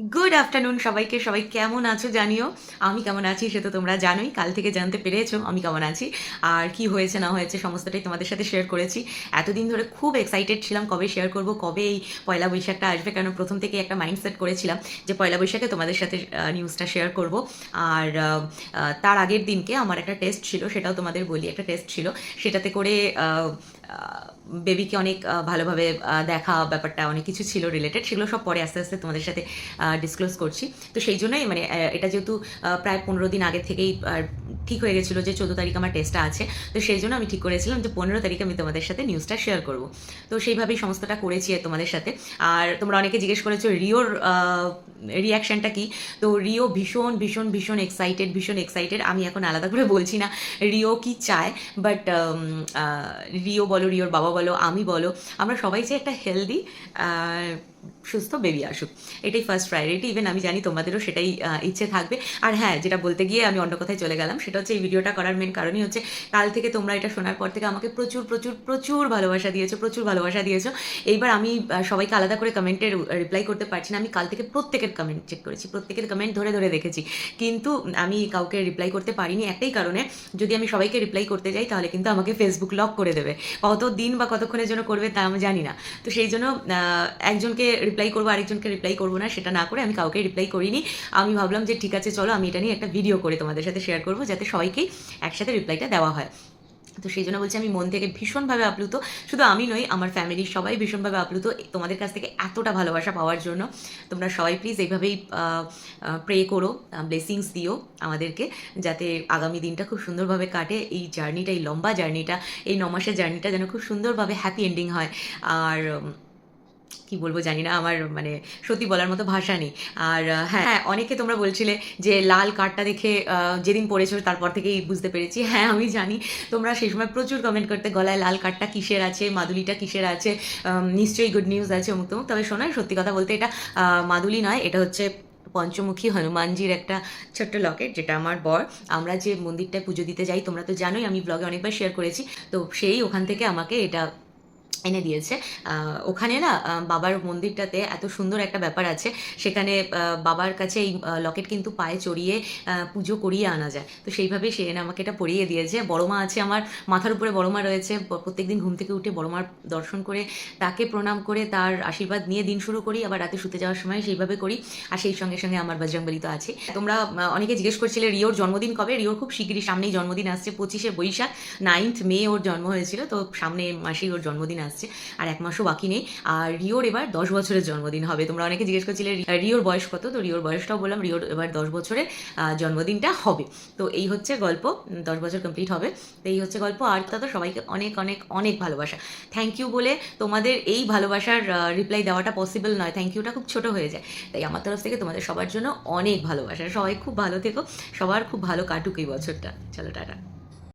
Good afternoon সবাইকে, সবাই কেমন আছো জানিও? আমি কেমন আছি সে তো তোমরা জানোই, কাল থেকে জানতে পেরেছ আমি কেমন আছি। আর কি হয়েছে, না হয়েছে সমস্তটাই তোমাদের সাথে শেয়ার করেছি। এতদিন ধরে খুব এক্সাইটেড ছিলাম কবে শেয়ার করব, কবে এই পয়লা বৈশাখটা আসবে কারণ প্রথম থেকে একটা মাইন্ডসেট করেছিলাম যে পয়লা বৈশাখে তোমাদের সাথে নিউজটা শেয়ার করব। আর তার আগের দিনকে আমার একটা টেস্ট ছিল, সেটাও তোমাদের বলি, একটা টেস্ট ছিল। সেটাতে করে বেবিকে অনেক ভালোভাবে দেখা ব্যাপারটা অনেক কিছু ছিল রিলেটেড সেগুলো সব পরে আস্তে আস্তে তোমাদের সাথে ডিসক্লোজ করছি। তো সেই জন্যই মানে এটা যেহেতু প্রায় পনেরো দিন আগে থেকেই ঠিক হয়ে গেছিল যে চোদ্দ তারিখ আমার টেস্টটা আছে, তো সেই জন্য আমি ঠিক করেছিলাম যে পনেরো তারিখে আমি তোমাদের সাথে নিউজটা শেয়ার করব। তো সেইভাবেই সমস্তটা করেছি তোমাদের সাথে। আর তোমরা অনেকে জিজ্ঞেস করেছ, রিওর রিয়াকশানটা কি? তো রিও ভীষণ ভীষণ ভীষণ এক্সাইটেড ভীষণ এক্সাইটেড আমি এখন আলাদা করে বলছি না, রিও কি চায়? বাট রিও বলো, রিওর বাবা বলো আমি বলো আমরা সবাই চাই একটা হেলদি সুস্থ বেবি আসুক। এটাই ফার্স্ট প্রায়োরিটি ইভেন আমি জানি তোমাদেরও সেটাই ইচ্ছে থাকবে। আর হ্যাঁ যেটা বলতে গিয়ে আমি অন্য কথায় চলে গেলাম, সেটা হচ্ছে এই ভিডিওটা করার মেন কারণই হচ্ছে, কাল থেকে তোমরা এটা শোনার পর থেকে আমাকে প্রচুর প্রচুর প্রচুর ভালোবাসা দিয়েছ, প্রচুর ভালোবাসা দিয়েছ। এইবার আমি সবাইকে আলাদা করে কমেন্টের রিপ্লাই করতে পারছি না। আমি কাল থেকে প্রত্যেকের কমেন্ট চেক করেছি, প্রত্যেকের কমেন্ট ধরে ধরে দেখেছি। কিন্তু আমি কাউকে রিপ্লাই করতে পারিনি, একটাই কারণে যদি আমি সবাইকে রিপ্লাই করতে যাই, তাহলে কিন্তু আমাকে ফেসবুক লক করে দেবে। কত দিন বা কতক্ষণের জন্য করবে তা আমি জানি না। তো সেই জন্য একজনকে রিপ্লাই করব, আরেকজনকে রিপ্লাই করব না, সেটা না করে আমি কাউকে রিপ্লাই করিনি। আমি ভাবলাম যে ঠিক আছে, চলো আমি এটা নিয়ে একটা ভিডিও করে তোমাদের সাথে শেয়ার করব, যাতে সবাইকেই একসাথে রিপ্লাইটা দেওয়া হয়। তো সেই জন্য বলছি আমি মন থেকে ভীষণভাবে আপ্লুত। শুধু আমি নই, আমার ফ্যামিলির সবাই ভীষণভাবে আপ্লুত তোমাদের কাছ থেকে এতটা ভালোবাসা পাওয়ার জন্য। তোমরা সবাই প্লিজ এইভাবেই প্রে করো ব্লেসিংস দিও আমাদেরকে, যাতে আগামী দিনটা খুব সুন্দরভাবে কাটে। এই জার্নিটা এই লম্বা জার্নিটা এই ন মাসের জার্নিটা যেন খুব সুন্দরভাবে হ্যাপি এন্ডিং হয়। আর কি বলব জানি না, আমার মানে সত্যি বলার মতো ভাষা নেই। আর হ্যাঁ হ্যাঁ অনেকে তোমরা বলছিলে যে লাল কার্ডটা দেখে যেদিন পড়েছো তারপর থেকেই বুঝতে পেরেছি। হ্যাঁ আমি জানি। তোমরা সেই সময় প্রচুর কমেন্ট করতে, গলায় লাল কার্ডটা কিসের আছে, মাদুলিটা কিসের আছে নিশ্চয়ই গুড নিউজ আছে অমুক তমুক। তবে শোনায় সত্যি কথা বলতে এটা মাদুলি নয়, এটা হচ্ছে পঞ্চমুখী হনুমানজির একটা ছোট্ট লকেট, যেটা আমার বর। আমরা যে মন্দিরটায় পুজো দিতে যাই, তোমরা তো জানোই, আমি ব্লগে অনেকবার শেয়ার করেছি। তো সেই ওখান থেকে আমাকে এটা এনে দিয়েছে। ওখানে না বাবার মন্দিরটাতে এত সুন্দর একটা ব্যাপার আছে। সেখানে বাবার কাছে এই লকেট কিন্তু পায়ে চড়িয়ে পুজো করিয়ে আনা যায়। তো সেইভাবে সে এনে আমাকে এটা পরিয়ে দিয়েছে। বড় মা আছে আমার, মাথার উপরে বড় মা রয়েছে। প্রত্যেকদিন ঘুম থেকে উঠে বড় মার দর্শন করে, তাকে প্রণাম করে, তার আশীর্বাদ নিয়ে দিন শুরু করি। আবার রাতে শুতে যাওয়ার সময় সেইভাবে করি। আর সেই সঙ্গে সঙ্গে আমার বজরংবলী তো আছে। তোমরা অনেকে জিজ্ঞেস করছিলে, রিওর জন্মদিন কবে? রিওর খুব শীঘ্রই সামনেই জন্মদিন আসছে, পঁচিশে বৈশাখ নাইন্থ মে ওর জন্ম হয়েছিল। তো সামনে মাসেই ওর জন্মদিন আসছে। আর এক মাসও বাকি নেই। আর রিওর এবার দশ বছরের জন্মদিন হবে। তোমরা অনেকে জিজ্ঞেস করছিলে, রিওর বয়স কত? তো রিওর বয়সটাও বললাম, রিওর এবার দশ বছরের জন্মদিনটা হবে। তো এই হচ্ছে গল্প। দশ বছর কমপ্লিট হবে। তো এই হচ্ছে গল্প। আর তা তো সবাইকে অনেক অনেক অনেক ভালোবাসা। থ্যাংক ইউ বলে তোমাদের এই ভালোবাসার রিপ্লাই দেওয়াটা পসিবল নয়। থ্যাংক ইউটা খুব ছোট হয়ে যায়। তাই আমার তরফ থেকে তোমাদের সবার জন্য অনেক ভালোবাসা। সবাই খুব ভালো থেকো। সবার খুব ভালো কাটুক এই বছরটা। চলো, টাটা।